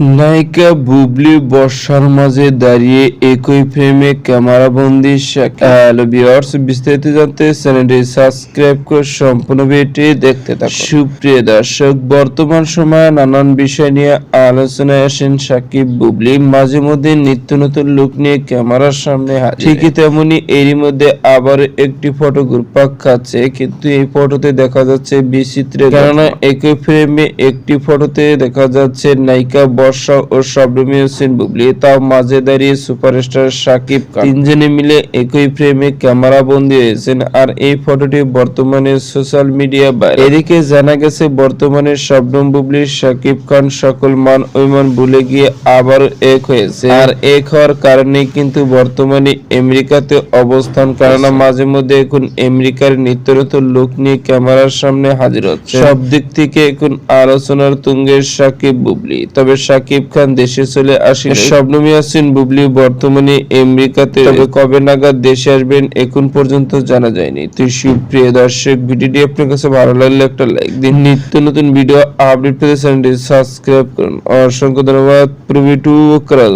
নায়িকা বুবলি বর্ষার মাঝে দাঁড়িয়ে একই ফ্রেমে ক্যামেরাবন্দি ভিউয়ার্স বিস্তারিত জানতে চ্যানেলটি সাবস্ক্রাইব করে সম্পূর্ণ ভিডিওটি দেখতে থাকুন। সুপ্রিয় দর্শক, বর্তমান সময়ে নানান বিষয় নিয়ে আলোচনায় আসেন সাকিব বুবলি। মাঝে মধ্যে নিত্য নতুন লুক নিয়ে ক্যামেরার সামনে ঠিকই তেমনি এরই মধ্যে আবার একটি ফটো ঘুরপাক খাচ্ছে। কিন্তু এই ফটোতে দেখা যাচ্ছে বিচিত্র। কেননা একই ফ্রেমে একটি ফটোতে দেখা যাচ্ছে নায়িকা ও শবনমী হোসেন বুবলি তাও সুপারস্টার সাকিব তিনজনে মিলে একই ফ্রেমে ক্যামেরা বন্দী হয়েছেন আর এই ফটোটি বর্তমানে সোশ্যাল মিডিয়া বাইরে এদিকে জানা গেছে, বর্তমানে শবনম বুবলি সাকিব খান, সকল মান অভিমান ভুলে গিয়ে আবার এক হয়েছে। আর এক হওয়ার কারণে কিন্তু বর্তমানে আমেরিকাতে অবস্থান কারণ মাঝে মধ্যে এখন আমেরিকার নিত্য নতুন লোক নিয়ে ক্যামেরার সামনে হাজির হচ্ছে। সব দিক থেকে এখন আলোচনার তুঙ্গে সাকিব বুবলি। তবে সাকিব খান দেশে চলে আসেন। স্বপ্ন ইয়াসিন বুবলি বর্তমানে আমেরিকাতে। তবে কবে নাগাদ দেশে আসবেন এখন পর্যন্ত জানা যায়নি। তো সুপ্রিয় দর্শক ভিডিওটি আপনার কাছে ভালো লাগলে একটা লাইক দিন। নিত্য নতুন ভিডিও আপডেট পেতে চ্যানেলটি সাবস্ক্রাইব করুন। অসংখ্য ধন্যবাদ। প্রভৃতি করা